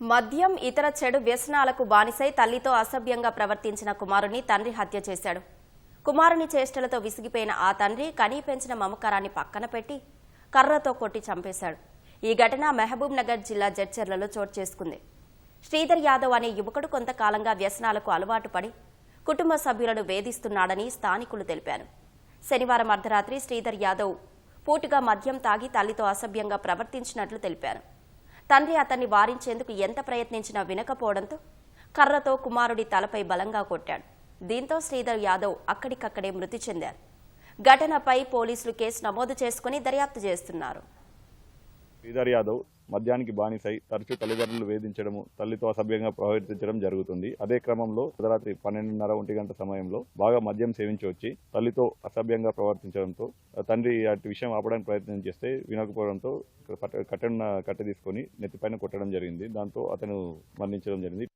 మద్యం ఇతర చెడు వ్యసనాలకు బానిసై తల్లితో అసభ్యంగా ప్రవర్తించిన కుమారుని తండ్రి హత్య చేశాడు. కుమారుని చేష్టలతో విసిగిపోయిన ఆ తండ్రి కనీ పెంచిన మమకారాన్ని పక్కన పెట్టి కర్రతో కొట్టి చంపేశాడు. ఈ ఘటన మహబూబ్ నగర్ జిల్లా జడ్చర్లలో చోటు చేసుకుంది. శ్రీధర్ యాదవ్ అనే యువకుడు కొంతకాలంగా వ్యసనాలకు అలవాటు పడి కుటుంబ సభ్యులను వేధిస్తున్నాడని స్థానికులు తెలిపారు. శనివారం అర్ధరాత్రి శ్రీధర్ యాదవ్ పూటుగా మద్యం తాగి తల్లితో అసభ్యంగా ప్రవర్తించినట్లు తెలిపారు. తండ్రి అతన్ని వారించేందుకు ఎంత ప్రయత్నించినా వినకపోవడంతో కర్రతో కుమారుడి తలపై బలంగా కొట్టాడు. దీంతో శ్రీధర్ యాదవ్ అక్కడికక్కడే మృతి చెందారు. ఘటనపై పోలీసులు కేసు నమోదు చేసుకుని దర్యాప్తు చేస్తున్నారు. శ్రీధర్ యాదవ్ మద్యానికి బానిసై తరచూ తల్లిదండ్రులు వేధించడము తల్లితో అసభ్యంగా ప్రవర్తించడం జరుగుతుంది. అదే క్రమంలో అర్ధరాత్రి పన్నెండున్నర ఒంటి గంట సమయంలో బాగా మద్యం సేవించి వచ్చి తల్లితో అసభ్యంగా ప్రవర్తించడంతో తండ్రి అటు విషయం ఆపడానికి ప్రయత్నం చేస్తే వినకపోవడంతో కట్టెన్న కట్టె తీసుకొని నెత్తిపైన కొట్టడం జరిగింది. దాంతో అతను మరణించడం జరిగింది.